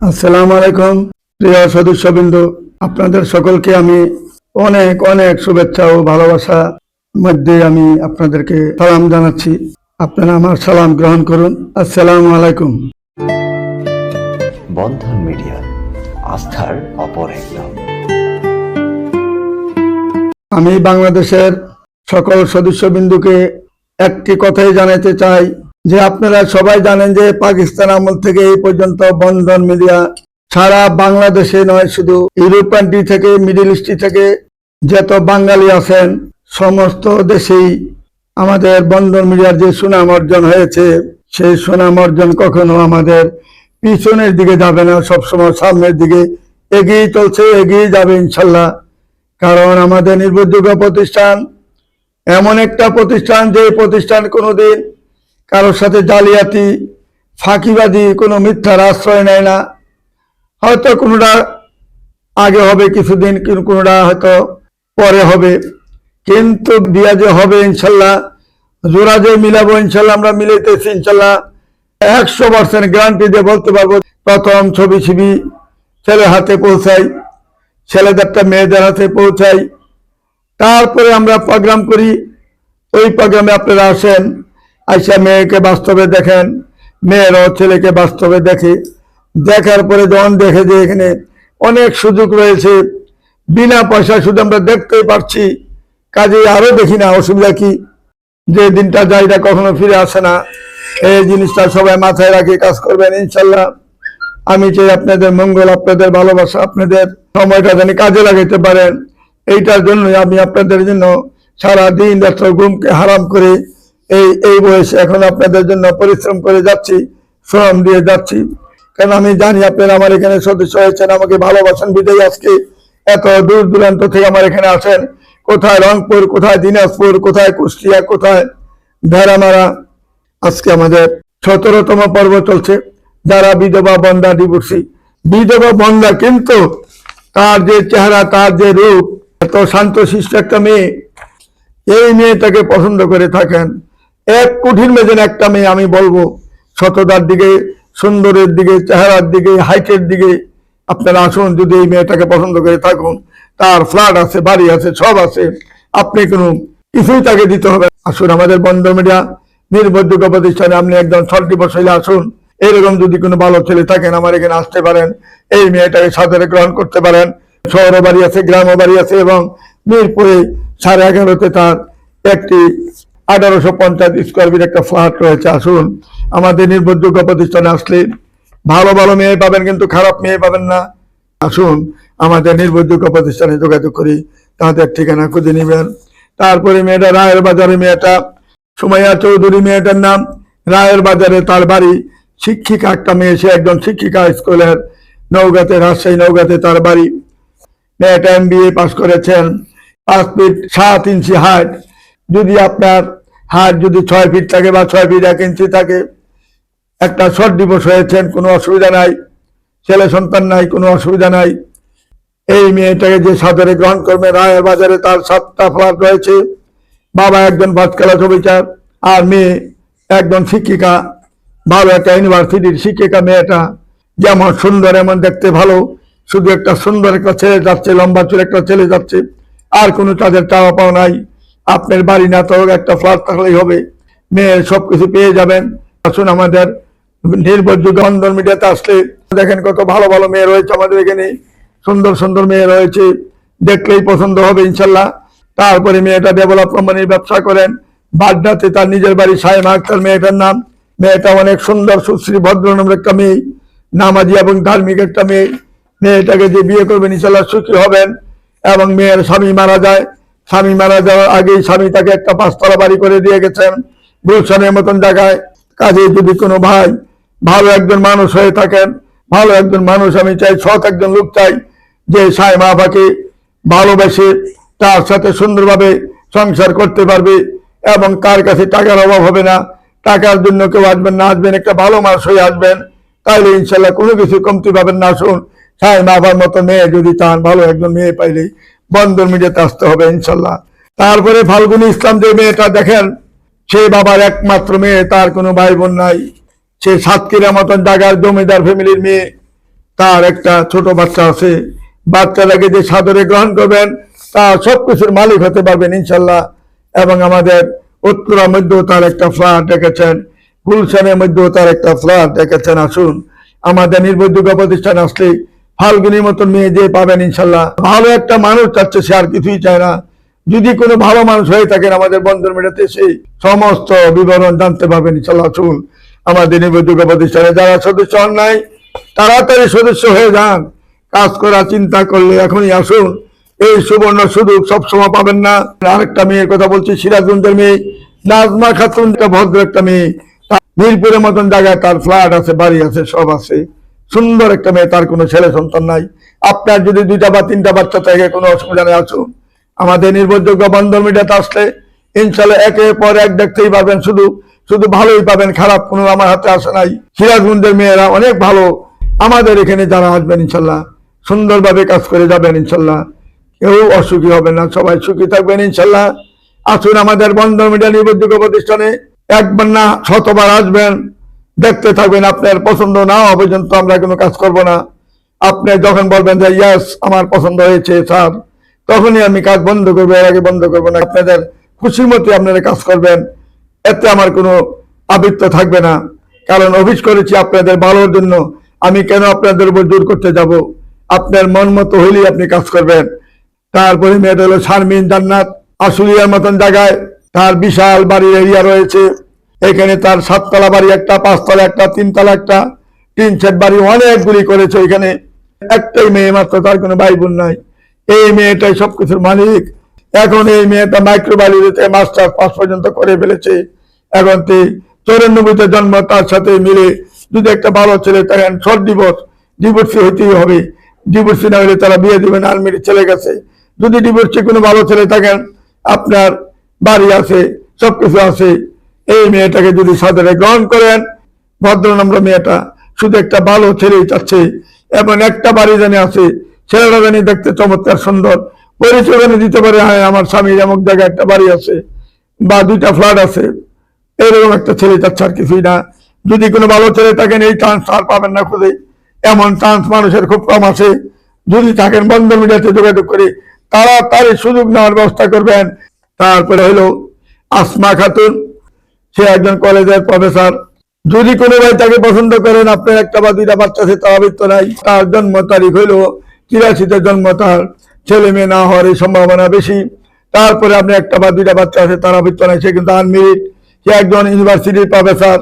আসসালামু আলাইকুম প্রিয় সদস্যবৃন্দ। আপনাদের সকলকে আমি অনেক অনেক শুভেচ্ছা ও ভালোবাসা মধ্যে আমি আপনাদেরকে সালাম জানাচ্ছি। আপনারা আমার সালাম গ্রহণ করুন। আসসালামু আলাইকুম। বন্ধন মিডিয়া আস্থার অপর এক নাম। আমি বাংলাদেশের সকল সদস্যবিন্দুকে একটি কথাই জানাতে চাই যে আপনারা সবাই জানেন যে পাকিস্তান আমল থেকে এই পর্যন্ত বন্ধন মিডিয়া সারা বাংলাদেশে নয়, শুধু ইউরোপ কান্ট্রি থেকে, মিডিল ইস্ট থেকে যত বাঙালি আছেন, সমস্ত দেশেই আমাদের বন্ধন মিডিয়ার যে সুনাম অর্জন হয়েছে, সেই সুনাম অর্জন কখনো আমাদের পিছনের দিকে যাবে না, সবসময় সামনের দিকে এগিয়ে চলছে, এগিয়ে যাবে ইনশাল্লাহ। কারণ আমাদের নির্ভরযোগ্য প্রতিষ্ঠান, এমন একটা প্রতিষ্ঠান যে প্রতিষ্ঠান কোনোদিন কারোর সাথে জালিয়াতি ফাঁকিবাদী কোনো মিথ্যার আশ্রয় নেয় না। হয়তো কোনোটা আগে হবে কিছুদিন কোনোটা হয়তো পরে হবে। কিন্তু বিয়া যে হবে ইনশাল্লাহ জোড়া যে মিলাবো ইনশাল্লাহ, আমরা মিলাইতেছি ইনশাল্লাহ। একশো পার্সেন্ট গ্যারান্টি দিয়ে বলতে পারব, প্রথম ছবি ছবি, ছেলে হাতে পৌঁছাই, ছেলেদেরটা মেয়েদের হাতে পৌঁছাই। তারপরে আমরা প্রোগ্রাম করি, ওই প্রোগ্রামে আপনারা আসেন। আইসা মেয়েকে বাস্তবে দেখেন, মেয়েরাও ছেলেকে বাস্তবে দেখে। দেখার পরে যখন দেখে যে এখানে অনেক সুযোগ রয়েছে, বিনা পয়সা শুধু আমরা দেখতেই পারছি কাজে আরও দেখি না, অসুবিধা কি? যে দিনটা যাইটা কখনো ফিরে আসে না, এই জিনিসটা সবাই মাথায় রাখি, কাজ করবেন, ইনশাল্লাহ। আমি চাই আপনাদের মঙ্গল, আপনাদের ভালোবাসা, আপনাদের সময়টা জানি কাজে লাগাইতে পারেন। এইটার জন্যই আমি আপনাদের জন্য সারা দিন রাত্র ঘুমকে হারাম করে এই এই বয়সে এখন আপনাদের জন্য পরিশ্রম করে যাচ্ছি শ্রম দিয়ে যাচ্ছি। কারণ আমি জানি আপনারা আমার এখানে সদস্য হয়েছেন, আমাকে ভালোবাসেন বিদায় আজকে। এত দূর দূরান্ত থেকে আমার এখানে আসেন। কোথায় রংপুর, কোথায় দিনাজপুর, কোথায় কুষ্টিয়া, কোথায় ভেড়ামারা? আজকে আমাদের সতেরোতম পর্ব চলছে। যারা বিধবা বন্ধা ডিভোর্সি বিধবা বন্ধা কিন্তু তার যে চেহারা, তার যে রূপ, এত শান্ত শিষ্ট একটা মেয়ে। এই মেয়েটাকে পছন্দ করে থাকেন। এক কঠিন মেজেন একটা মেয়ে, আমি বলব, সততার দিকে, সুন্দরের দিকে, চেহারার দিকে, হাইটের দিকে। আপনারা আসুন, যদি এই মেয়েটাকে পছন্দ করে থাকুন, তার ফ্ল্যাট আছে, বাড়ি আছে, সব আছে, আপনি কোনো কিছুই তাকে দিতে হবে আসুন আমাদের বন্ধ মিডিয়া নির্ভরযোগ্য প্রতিষ্ঠানে আপনি একজন সল্টি বসাইলে আসুন। এরকম যদি কোনো ভালো ছেলে থাকেন, আমার এখানে আসতে পারেন। এই মেয়েটাকে সাদরে গ্রহণ করতে পারেন। শহর বাড়ি আছে গ্রাম বাড়ি আছে এবং মিরপুরে সাড়ে এগারোতে তার একটি আঠারোশো পঞ্চাশ স্কোয়ার ফিট একটা ফ্ল্যাট রয়েছে, আসুন। আমাদের নির্ভরযোগ্য প্রতিষ্ঠানে আসলে ভালো ভালো মেয়ে পাবেন কিন্তু খারাপ মেয়ে পাবেন না। আসুন, আমাদের নির্ভরযোগ্য প্রতিষ্ঠানে যোগাযোগ করি, তাদের ঠিকানা খুঁজে নেবেন। তারপরে মেয়েটা রায়ের বাজারে, মেয়েটা সুমাইয়া চৌধুরী মেয়েটার নাম। রায়ের বাজারে তার বাড়ি শিক্ষিকা একটা মেয়ে, সে একজন শিক্ষিকা স্কুলের নৌগাতে রাজশাহী নৌগাতে তার বাড়ি। মেয়েটা এম বি এ পাস করেছেন, পাঁচ ফিট সাত ইঞ্চি হাইট যদি আপনার হাইট যদি ছয় ফিট থাকে বা ছয় ফিট এক ইঞ্চি থাকে, একটা শর্ট ডিভোর্স হয়েছেন, কোনো অসুবিধা নাই, ছেলে সন্তান নাই, কোনো অসুবিধা নাই। এই মেয়েটাকে যে সাদরে গ্রহণ করবে, রায়ের বাজারে তার সাতটা ফ্ল্যাট রয়েছে, বাবা একজন ভাতকালা ছবিচার আর মেয়ে একজন শিক্ষিকা, ভালো একটা ইউনিভার্সিটির শিক্ষিকা মেয়েটা। যেমন সুন্দর, এমন দেখতে ভালো, শুধু একটা সুন্দর একটা ছেলে যাচ্ছে, লম্বা চুল একটা ছেলে যাচ্ছে, আর কোনো তাদের চাওয়া পাওয়া নাই। আপনার বাড়ি না তো একটা ফ্ল্যাট থাকলেই হবে। মেয়ের সবকিছু পেয়ে যাবেন। আসুন আমাদের নির্ভরযোগ্য বন্ধন মিডিয়াতে আসলে দেখেন কত ভালো ভালো মেয়ে রয়েছে আমাদের এখানে। সুন্দর সুন্দর মেয়ে রয়েছে। দেখলেই পছন্দ হবে ইনশাল্লাহ। তারপরে মেয়েটা ডেভেলপ কোম্পানির ব্যবসা করেন। বাড্ডাতে তার নিজের বাড়ি সাহেব আক্তার মেয়েটার নাম। মেয়েটা অনেক সুন্দর, সুশ্রী ভদ্র নামের একটা মেয়ে। নামাজি এবং ধার্মিক একটা মেয়ে। মেয়েটাকে যে বিয়ে করবেন ইনশাল্লাহ সুখী হবেন এবং মেয়ের স্বামী মারা যায়। স্বামী মারা যাওয়ার আগেই স্বামী তাকে একটা পাঁচতলা বাড়ি করে দিয়ে গেছেন। গুলশানের মতন জায়গায়। কাজে যদি কোনো ভাই ভালো একজন মানুষ হয়ে থাকেন, ভালো একজন মানুষ আমি চাই, সৎ একজন লোক চাই, যে সাই মা বাবাকে ভালোবেসে তার সাথে সুন্দরভাবে সংসার করতে পারবে এবং কার কাছে টাকার অভাব হবে না। টাকার জন্য কেউ আসবেন না, আসবেন একটা ভালো মানুষ হয়ে আসবেন। তাহলে ইনশাল্লাহ কোনো কিছু কমতি পাবেন না। সাই মা বাবার মতো মেয়ে যদি চান, ভালো একজন মেয়ে পাইলেই বন্দর মিডিয়াতে আসতে হবে, ইনশাল্লাহ। তারপরে ফাল্গুনি ইসলাম যে মেয়েটা দেখেন, সে বাবার একমাত্র মেয়ে, তার কোনো ভাই বোন নাই। সে সাতক্ষীরা মতন জায়গার জমিদার ফ্যামিলির মেয়ে। তার একটা ছোট বাচ্চা আছে। বাচ্চাটাকে যে সাদরে গ্রহণ করবেন, তা সবকিছুর মালিক হতে পারবেন, ইনশাল্লাহ। এবং আমাদের উত্তরার মধ্যেও তার একটা ফ্ল্যাট দেখেছেন গুলশানের মধ্যেও তার একটা ফ্ল্যাট দেখেছেন আসুন। আমাদের নির্ভরযোগ্য প্রতিষ্ঠান আসলে ফাল্গুনির মতন মেয়ে যে পাবেন ইনশাল্লাহ। ভালো একটা মানুষ চাচ্ছে, সে আর কিছুই চায় না। যদি কোনো ভালো মানুষ হয়ে থাকেন আমাদের বন্ধন মেটাতে সেই সমস্ত বিবরণ জানতে পারবেন ইনশাল্লাহ। আসুন আমাদের নির্ভরযোগ্য প্রতিষ্ঠানে যারা সদস্য হন নাই, তাড়াতাড়ি সদস্য হয়ে যান। কাজ করা চিন্তা করলে এখনই আসুন। এই সুবর্ণ সুযোগ সবসময় পাবেন না। আরেকটা মেয়ের কথা বলছি, সিরাজগঞ্জের মেয়ে, নাজমা খাতুন ভদ্র একটা মেয়ে। মিরপুরের মতন জায়গায় তার ফ্ল্যাট আছে, বাড়ি আছে, সব আছে। সুন্দর একটা মেয়ে, তার কোনো ছেলে সন্তান নাই। আপনার যদি দুইটা বা তিনটা বাচ্চা থাকে, কোনো অসুবিধা নেই, আসুন। আমাদের নির্ভরযোগ্য বন্ধন মিডিয়াতে আসলে ইনশাল্লাহ একের পর এক দেখতেই পাবেন শুধু শুধু ভালোই পাবেন, খারাপ কোনো আমার হাতে আসে নাই। সিরাজগঞ্জের মেয়েরা অনেক ভালো। আমাদের এখানে যারা আসবেন, ইনশাল্লাহ, সুন্দরভাবে কাজ করে যাবেন, ইনশাল্লাহ। কেউ অসুখী হবে না, সবাই সুখী থাকবেন, ইনশাল্লাহ। আসুন আমাদের বন্ধ মিডিয়া নির্ভরযোগ্য প্রতিষ্ঠানে একবার না শতবার আসবেন। দেখতে থাকবেন আপনার পছন্দ না হওয়া পর্যন্ত আমরা কোনো কাজ করব না। আপনি যখন বলবেন যে ইয়াস আমার পছন্দ হয়েছে, স্যার, তখনই আমি কাজ বন্ধ করব, এর আগে বন্ধ করব না। আপনাদের খুশি মতো আপনারা কাজ করবেন, এতে আমার কোনো আবৃত্ত থাকবে না। কারণ অফিস করেছি আপনাদের ভালোর জন্য। আমি কেন আপনাদের উপর জোর করতে যাব? আপনার মন মতো হইলেই আপনি কাজ করবেন। তারপরে মেয়েটা হলো শারমিন জান্নাত, আশুলিয়ার মতন জায়গায়। তার বিশাল বাড়ির এরিয়া রয়েছে। এখানে তার সাততলা বাড়ি একটা, পাঁচতলা একটা, তিনতলা একটা তিন সেট বাড়ি অনেকগুলি করেছে এখানে। একটাই মেয়ে মাত্র, তার কোনো ভাই বোন নাই। এই মেয়েটাই সবকিছুর মালিক। এখন এই মেয়েটা মাইক্রো বালিতে মাস্টার পাস পর্যন্ত করে ফেলেছে। এখন তে চৌরানব্বইতে জন্ম, তার সাথে মিলে যদি একটা ভালো ছেলে থাকেন শর্ট ডিভোর্স ডিভোর্সি হইতেই হবে। ডিভোর্সি না হলে তারা বিয়ে দিবেন আর্মির ছেলে গেছে। যদি ডিভোর্সি কোনো ভালো ছেলে থাকেন আপনার বাড়ি আছে, সবকিছু আছে। এই মেয়েটাকে যদি সাদরে গ্রহণ করেন, ভদ্রনম্র মেয়েটা শুধু একটা ভালো ছেলেই চাচ্ছে এমন একটা বাড়ি জানি আছে ছেলেরা জানি দেখতে চমৎকার সুন্দর। পরিচয় জানি দিতে পারে হ্যাঁ আমার স্বামীর এমন জায়গায় একটা বাড়ি আছে, বা দুইটা ফ্ল্যাট আছে। এরকম একটা ছেলে চাচ্ছে আর কিছুই না। যদি কোনো ভালো ছেলে থাকেন, এই চান্স আর পাবেন না খুঁজে। এমন চান্স মানুষের খুব কম আছে। যদি থাকেন বন্ধ মিডিয়াতে যোগাযোগ করে, তাড়াতাড়ি সুযোগ নেওয়ার ব্যবস্থা করবেন। তারপরে হলো আসমা খাতুন। সে একজন কলেজের প্রফেসর। যদি কোনো ভাই তাকে পছন্দ করেন, আপনার একটা বা দুইটা বাচ্চা আছে, তার আবৃত্ত নাই, তার জন্ম তারিখ হইল তিরাশিতে জন্ম, তার ছেলে মেয়ে না হওয়ার এই সম্ভাবনা বেশি। তারপরে আপনি একটা বা দুইটা বাচ্চা আছে, তার আবৃত্ত নাই, সে কিন্তু আনমিরিট সে একজন ইউনিভার্সিটির প্রফেসর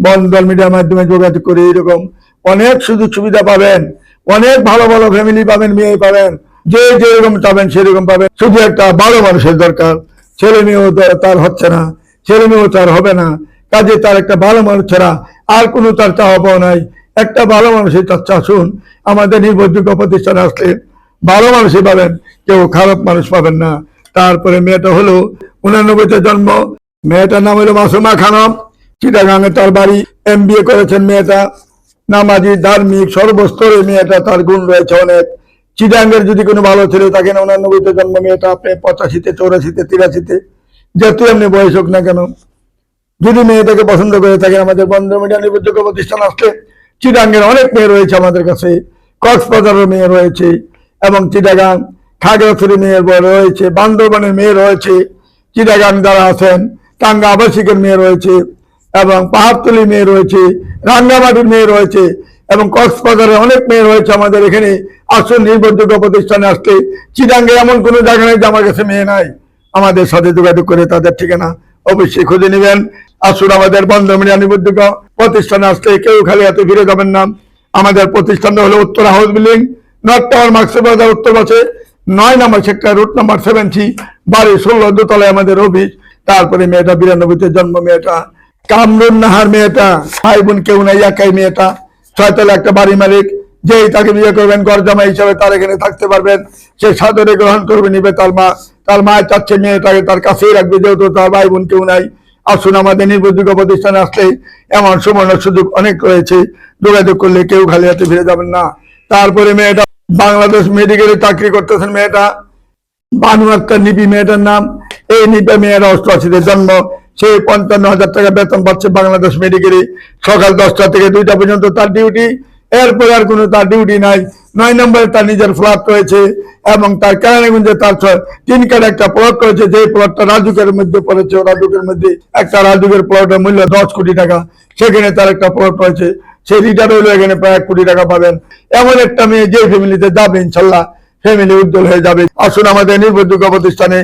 বন্ধন মিডিয়ার মাধ্যমে যোগাযোগ করে এরকম অনেক সুযোগ সুবিধা পাবেন, অনেক ভালো ভালো ফ্যামিলি পাবেন, মেয়ে পাবেন, যে যেরকম চাবেন সেরকম পাবেন। শুধু একটা, ভালো মানুষের দরকার, ছেলে মেয়েও তার হচ্ছে না। ছেলে মেয়েও তার হবে না। কাজে তার একটা ভালো মানুষ ছাড়া আর কোনো তার চাওয়া পাওয়া নাই। একটা ভালো মানুষের চাচ্ছে আসুন আমাদের নির্ভরযোগ্য প্রতিষ্ঠানে আসলে ভালো মানুষই পাবেন, কেউ খারাপ মানুষ পাবেন না। তারপরে মেয়েটা হলো উনানব্বইতে জন্ম। মেয়েটার নাম হলো মাসুমা খানম। চিটাগাঙে তার বাড়ি এম করেছেন মেয়েটা। নামাজি, ধার্মিক, সর্বস্তরে মেয়েটা তার গুণ রয়েছে অনেক। চিটাঙ্গের যদি কোনো ভালো ছেলে থাকে না উনানব্বইতে জন্ম মেয়েটা, আপনি পঁচাশিতে, চৌরাশিতে, তিরাশিতে যেহেতু এমনি বয়স হোক না কেন, যদি মেয়েটাকে পছন্দ করে থাকেন, আমাদের বন্ধ মিডিয়া নির্ভরযোগ্য প্রতিষ্ঠান আসলে চিটাঙ্গের অনেক মেয়ে রয়েছে আমাদের কাছে। কক্সবাজারের মেয়ে রয়েছে এবং চিটাগাং খাগড়াছড়ি মেয়ের বয় রয়েছে, বান্দরবানের মেয়ে রয়েছে, চিটাগাং যারা আছেন, টাঙ্গা আবাসিকের মেয়ে রয়েছে এবং পাহাড়তলি মেয়ে রয়েছে, রাঙ্গামাটির মেয়ে রয়েছে এবং কক্সবাজারে অনেক মেয়ে রয়েছে আমাদের এখানে। আসল নির্ভরযোগ্য প্রতিষ্ঠানে আসলে চিটাঙ্গে এমন কোনো জায়গা নেই যে আমার কাছে মেয়ে নাই। আমাদের সাথে যোগাযোগ করে তাদের ঠিকানা অবশ্যই খুঁজে নেবেন। আসুন আমাদের বন্ধ মিডিয়া নিবদ্ধক প্রতিষ্ঠানে আসলে কেউ খালি হাতে ফিরে যাবেন না। আমাদের প্রতিষ্ঠানটা হলো উত্তর হাউস বিল্ডিং, নর্থ টাওয়ার মার্কসে বাজার উত্তর পাশে নয় নম্বর সেক্টর রুট নাম্বার সেভেন্টি বাড়ি ষোলো দোতলায় আমাদের অফিস। তারপরে মেয়েটা বিরানব্বইতে জন্ম, মেয়েটা কামরুন নাহার মেয়েটা। ভাই বোন কেউ নাই, একাই মেয়েটা। ছয়তলা একটা বাড়ি মালিক। যেই তাকে বিয়ে করবেন গরজামা হিসাবে তার এখানে থাকতে পারবেন। সে সাদরে গ্রহণ করবে নিবে তার মা। তার মা চাচ্ছে মেয়েটাকে তার কাছেই রাখবে, যেহেতু তার ভাই বোন কেউ নাই। আসুন আমাদের নির্ভরযোগ্য প্রতিষ্ঠানে আসলে এমন সুবর্ণ সুযোগ অনেক রয়েছে, যোগাযোগ করলে কেউ খালি হাতে ফিরে যাবেন না। তারপরে মেয়েটা বাংলাদেশ মেডিকেলে চাকরি করতেছেন মেয়েটা, বানু আক্তার নিপি মেয়েটার নাম। এই নিপা মেয়ের অষ্টআশিতে জন্ম, সে পঞ্চান্ন হাজার টাকা বেতন পাচ্ছে বাংলাদেশ মেডিকেলে। সকাল দশটা থেকে দুইটা পর্যন্ত তার ডিউটি এরপরে আর কোনো তার ডিউটি নাই। নয় নম্বরে তার নিজের ফ্ল্যাট রয়েছে এবং তার কেরানীগঞ্জে তার তিন কার্ড একটা প্লট রয়েছে যে প্লটটা রাজুকের মধ্যে পড়েছে রাজুকের মধ্যে একটা রাজুকের প্লটের মূল্য দশ কোটি টাকা। সেখানে তার একটা প্লট রয়েছে। সেই রিটার্ন হইল এখানে প্রায় এক কোটি টাকা পাবেন। এমন একটা মেয়ে যে ফ্যামিলিতে যাবে, ইনশাল্লাহ ফ্যামিলি উজ্জ্বল হয়ে যাবে। আসুন আমাদের নির্ভরযোগ্য প্রতিষ্ঠানে।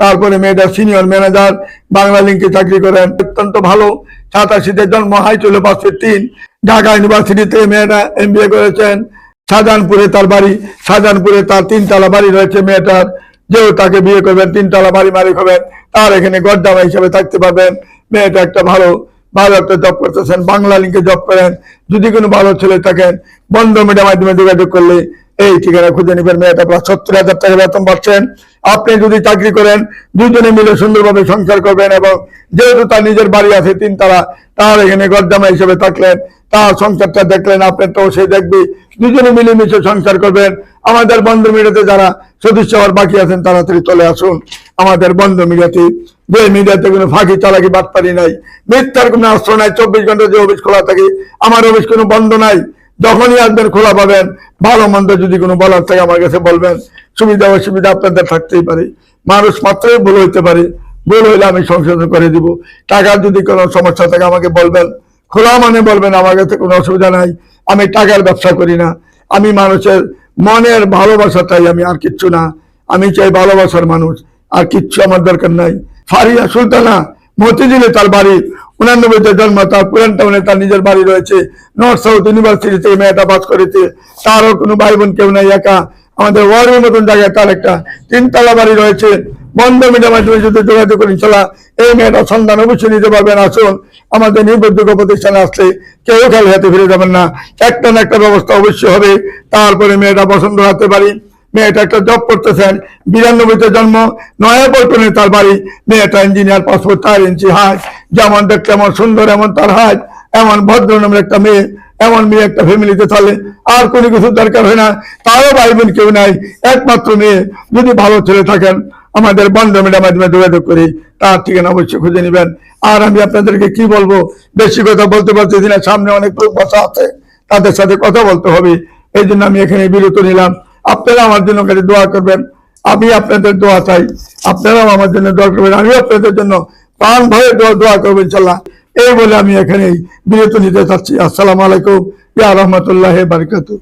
তারপরে মেয়েটা সিনিয়র ম্যানেজার বাংলা লিঙ্কে চাকরি করেন। অত্যন্ত ভালো। সাতাশিতে জন্ম হাই চলে পাঁচশো তিন। ঢাকা ইউনিভার্সিটিতে মেয়েটা এম করেছেন। শাহজাহানপুরে তার বাড়ি শাহজাহানপুরে তার তিনতলা বাড়ি রয়েছে মেয়েটার। যেও তাকে বিয়ে করবেন, তিনতলা বাড়ি মালিক হবেন। তার এখানে গড্ডামা হিসেবে থাকতে পারবেন। মেয়েটা একটা ভালো ভালো একটা জব করতেছেন, বাংলা লিঙ্কে জব করেন। যদি কোনো ভালো ছেলে থাকেন, বন্ধ মিডিয়ার মাধ্যমে যোগাযোগ করলে এই ঠিকানা খুঁজে নেবেন। মেয়েটা প্রায় সত্তর হাজার টাকা বেতন পাচ্ছেন। আপনি যদি চাকরি করেন, দুজনে মিলে সুন্দরভাবে সংসার করবেন এবং যেহেতু তার নিজের বাড়ি আছে তিনতলা, তার এখানে গরজামা হিসেবে থাকলেন। তার সংসারটা দেখলেন আপনার তো সে দেখবে। দুজনে মিলেমিশে সংসার করবেন। আমাদের বন্ধ মিডিয়াতে যারা সদস্য হওয়ার বাকি আছেন তাড়াতাড়ি চলে আসুন। আমাদের বন্ধ মিডিয়াতে যে মিডিয়াতে কোনো ফাঁকি চালাকি বাটপারি নাই। মিথ্যার কোনো আশ্রয় নাই, চব্বিশ ঘণ্টা যে অফিস খোলা থাকে, আমার অফিস কোনো বন্ধ নাই। যখনই আসবেন, খোলা পাবেন। ভালো মন্দ যদি কোনো বলার থাকে আমার কাছে বলবেন। সুবিধা, অসুবিধা আপনাদের থাকতেই পারে। মানুষ মাত্রই ভুল হইতে পারে। ভুল হইলে আমি সংশোধন করে দিব। টাকার যদি কোনো সমস্যা থাকে আমাকে বলবেন। খোলা মানে বলবেন, আমার কাছে কোনো অসুবিধা নাই, আমি টাকার ব্যবসা করি না, আমি মানুষের মনের ভালোবাসা চাই আমি আর কিচ্ছু না, আমি চাই ভালোবাসার মানুষ, আর কিচ্ছু আমার দরকার নাই। ফারিয়া সুলতানা মতিঝিলে তার বাড়ি, উনানব্বইতে জন্ম, তার পুরান টাউনে তার নিজের বাড়ি রয়েছে নর্থ সাউথ ইউনিভার্সিটি থেকে মেয়েটা বাস করেছে, তারও কোনো ভাই বোন কেউ নাই, একা, আমাদের ওয়ার্ডের মতন জায়গায় তার একটা তিনতলা বাড়ি রয়েছে বন্ধ মিডিয়ার মাধ্যমে যদি যোগাযোগ করেন চলা এই মেয়েটা সন্ধান অবশ্যই নিতে পারবেন। আসুন, আমাদের নির্ভরযোগ্য প্রতিষ্ঠানে আসলে কেউ খালি হাতে ফিরে যাবেন না। একটা না একটা ব্যবস্থা অবশ্যই হবে। তারপরে মেয়েটা পছন্দ হতে পারি। মেয়েটা একটা জব করতেছেন, বিরানব্বইতে জন্ম নয়াপল্টনে তার বাড়ি। মেয়েটা ইঞ্জিনিয়ার পাসপোর্ট চার ইঞ্চি হাইট যেমন দেখতে এমন সুন্দর, এমন তার হাইট এমন ভদ্র নামের একটা মেয়ে। এমন মেয়ে একটা ফ্যামিলিতে চলে, আর কোনো কিছু দরকার হয় না। তারও ভাই বোন কেউ নাই, একমাত্র মেয়ে। যদি ভালো ছেলে থাকেন, আমাদের বন্ধ মিডিয়ার মাধ্যমে যোগাযোগ করি, তার ঠিকানা অবশ্যই খুঁজে নেবেন। আর আমি আপনাদেরকে কি বলব, বেশি কথা বলতে পারতেছি না সামনে অনেক লোক বসা আছে, তাদের সাথে কথা বলতে হবে। এই জন্য আমি এখানে বিরত নিলাম। আপনারা আমার জন্য খালি দোয়া করবেন। আমি আপনাদের দোয়া চাই। আপনারাও আমার জন্য দোয়া করবেন। আমি আপনাদের জন্য প্রাণ ভয়ে দোয়া দোয়া করবেন ইনশাল্লাহ। এই বলে আমি এখানেই বিরত নিতে চাচ্ছি। আসসালামু আলাইকুম। ইয়া রহমতুল্লাহ বারকাতুহ।